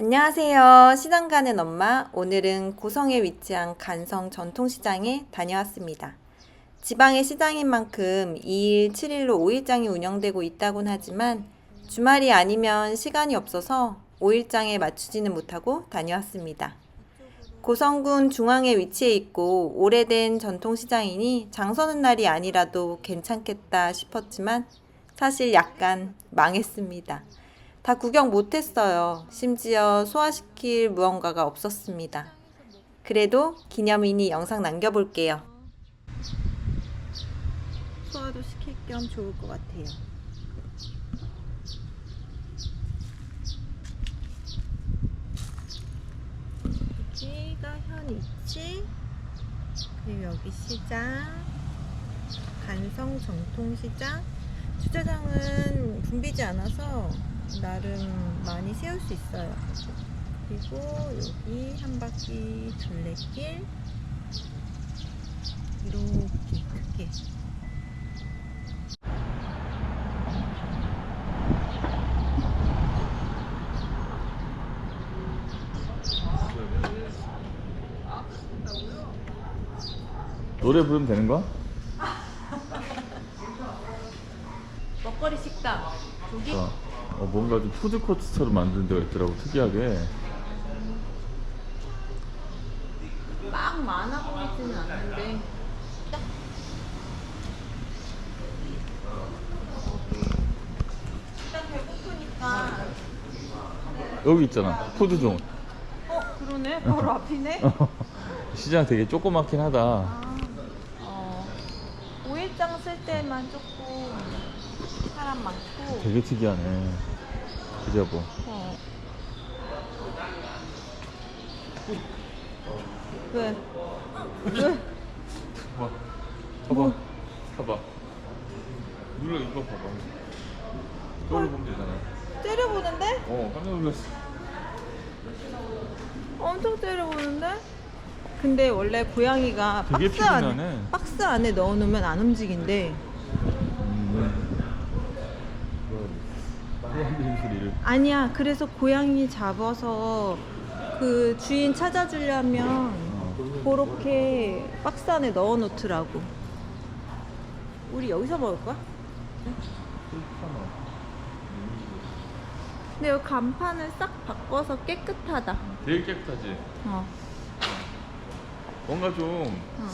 안녕하세요. 시장 가는 엄마. 오늘은 고성에 위치한 간성 전통시장에 다녀왔습니다. 지방의 시장인 만큼 2일, 7일로 5일장이 운영되고 있다곤 하지만 주말이 아니면 시간이 없어서 5일장에 맞추지는 못하고 다녀왔습니다. 고성군 중앙에 위치해 있고 오래된 전통시장이니 장 서는 날이 아니라도 괜찮겠다 싶었지만 사실 약간 망했습니다. 다 구경 못했어요. 심지어 소화시킬 무언가가 없었습니다. 그래도 기념이니 영상 남겨볼게요. 소화도 시킬 겸 좋을 것 같아요. 여기가 현이치 그리고 여기 시장 간성 전통시장 주차장은 붐비지 않아서 나름 많이 세울 수 있어요. 그리고 여기 한 바퀴 둘레길 이렇게 크게 노래 부르면 되는 거야? 먹거리 식당 여기 어, 어, 뭔가 좀 푸드코트처럼 만든 데가 있더라고 특이하게. 막 많아 보이지는 않는데. 일단 배고프니까. 여기 있잖아 푸드존. 어 그러네. 바로 앞이네? 시장 되게 조그맣긴 하다. 아, 어, 5일장 쓸 때만 조금 사람 많고 되게 특이하네 그죠 뭐 어. 왜? 왜? 봐봐 봐봐 봐봐 눌러 이거 봐봐 이걸로 보면 되잖아 때려보는데? 어 깜짝 놀랐어 엄청 때려보는데? 근데 원래 고양이가 되게 박스 안에, 피곤하네. 박스 안에 넣어놓으면 안 움직인대 음. 소리를 아니야 그래서 고양이 잡아서 그 주인 찾아주려면 어. 그렇게 박스 안에 넣어 놓더라고 우리 여기서 먹을 거야? 근데 여기 간판을 싹 바꿔서 깨끗하다 되게 깨끗하지 어, 뭔가 좀 어,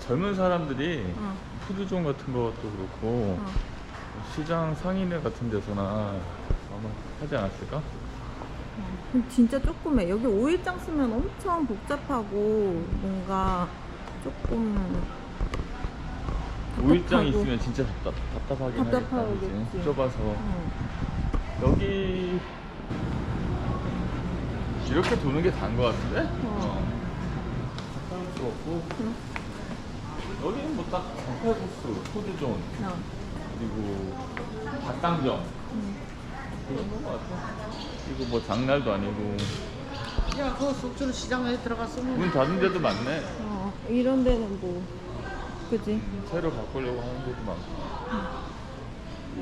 젊은 사람들이 어, 푸드존 같은 것도 그렇고 어. 시장 상인회 같은 데서나 아마 하지 않았을까? 진짜 조그매. 여기 5일장 쓰면 엄청 복잡하고 뭔가 조금 오일장 답답하고. 있으면 진짜 답답, 답답하긴 답답하겠지. 하겠다 그치? 좁아서 응. 여기 이렇게 도는 게 다인 것 같은데? 어. 가까울 수 없고 응. 여기는 뭐딱 장칼국수, 푸드존 어. 그리고 닭강정 응. 그런 것 같아 그리고 뭐 장날도 아니고 야, 그 속초로 시장에 들어갔으면 문 닫은 데도 많네 어, 이런 데는 뭐 그지? 새로 바꾸려고 하는 데도 많고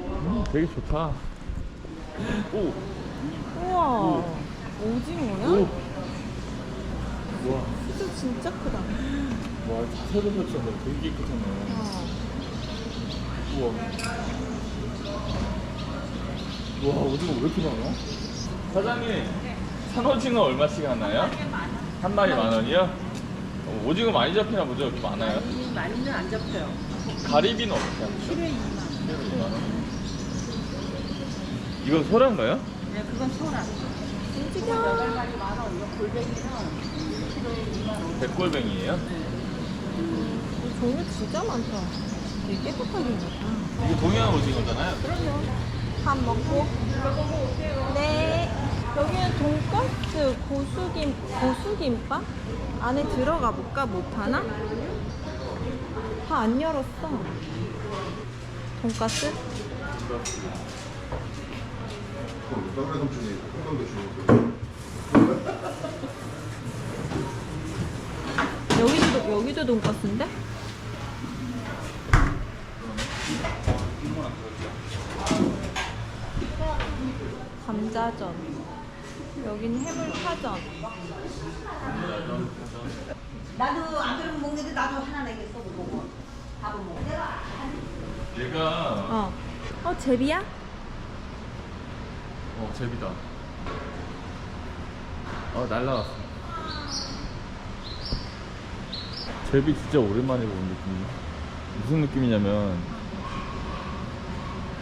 음, 되게 좋다 오! 우와 오. 오징어야? 오! 우와 진짜 진짜 크다. 와 새로 설치한다 되게 깨끗하네 어. 우와 우와 오징어 왜 이렇게 많아? 사장님 산오징어 얼마씩 하나요? 한 마리 만 원이요? 어, 오징어 많이 잡히나 보죠? 이렇게 많아요? 많이는 안 잡혀요. 가리비는 어떻게 하죠? 키로에 2만 원. 키로에 2만 원. 이건 소란가요? 네, 그건 소라. 움직여. 여덟 마리 만 원. 이거 골뱅이는 키로에 2만 원. 백골뱅이에요? 이 종류 진짜 많다. 되게 깨끗하게 생겼다. 이거 동해안 오징어잖아요? 그럼요. 밥 먹고. 네. 여기는 돈가스 고수김 고수김밥 안에 들어가 볼까 못 파나? 다 안 열었어. 주고 여기도 여기도 돈가스인데? 감자전. 여기는 해물파전. 나도 안 그러면 먹는데 나도 하나 내겠어 그거. 밥은 먹어. 얘가 어. 어, 제비야? 어 제비다. 어 날라갔어. 제비 진짜 오랜만에 보는 느낌이야. 무슨 느낌이냐면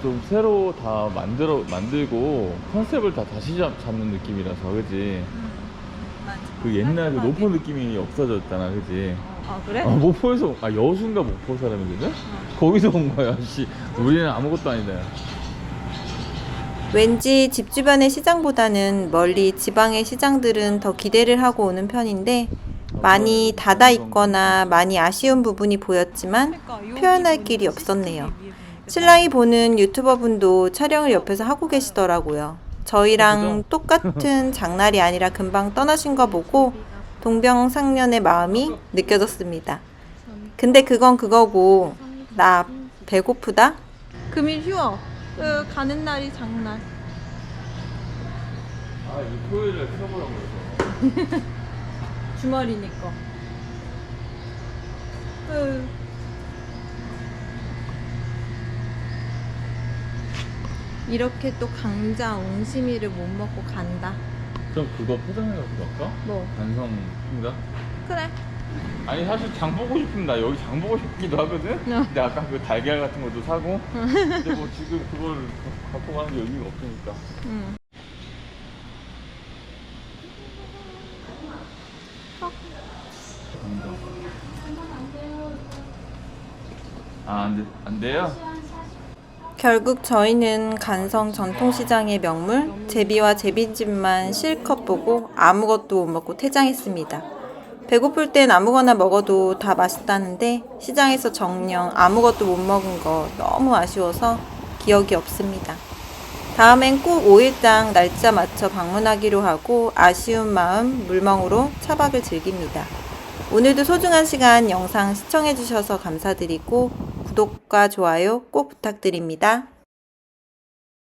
좀 새로 다 만들어 만들고 컨셉을 다 다시 잡, 잡는 느낌이라서 그지. 맞아. 그 옛날 그 노포 느낌이 없어졌잖아, 그지. 아, 그래? 아, 모포에서 아 여수인가 모포 사람이거든? 거기서 온 거야, 씨. 우리는 아무것도 아니다. 야. 왠지 집 주변의 시장보다는 멀리 지방의 시장들은 더 기대를 하고 오는 편인데 많이 닫아 있거나 많이 아쉬운 부분이 보였지만 그러니까 요 표현할 길이 없었네요. 신랑이 보는 유튜버 분도 촬영을 옆에서 하고 계시더라고요. 저희랑 똑같은 장날이 아니라 금방 떠나신 거 보고 동병상련의 마음이 느껴졌습니다. 근데 그건 그거고 나 배고프다? 금일 휴업. 그 가는 날이 장날. 아, 이 토요일에 켜보라고 해서. 주말이니까. 으. 이렇게 또 강자 옹심이를 못 먹고 간다. 그럼 그거 포장해갖고 갈까? 뭐? 반성인가? 그래. 아니 사실 장 보고 나 여기 장 보고 싶기도 하거든? 근데 아까 그 달걀 같은 것도 사고 근데 뭐 지금 그걸 갖고 가는 게 의미가 없으니까 응. 아, 안, 돼, 안 돼요? 결국 저희는 간성 전통시장의 명물 제비와 제비집만 실컷 보고 아무것도 못 먹고 퇴장했습니다. 배고플 땐 아무거나 먹어도 다 맛있다는데 시장에서 정녕 아무것도 못 먹은 거 너무 아쉬워서 기억이 없습니다. 다음엔 꼭 5일장 날짜 맞춰 방문하기로 하고 아쉬운 마음 물멍으로 차박을 즐깁니다. 오늘도 소중한 시간 영상 시청해주셔서 감사드리고 구독과 좋아요 꼭 부탁드립니다.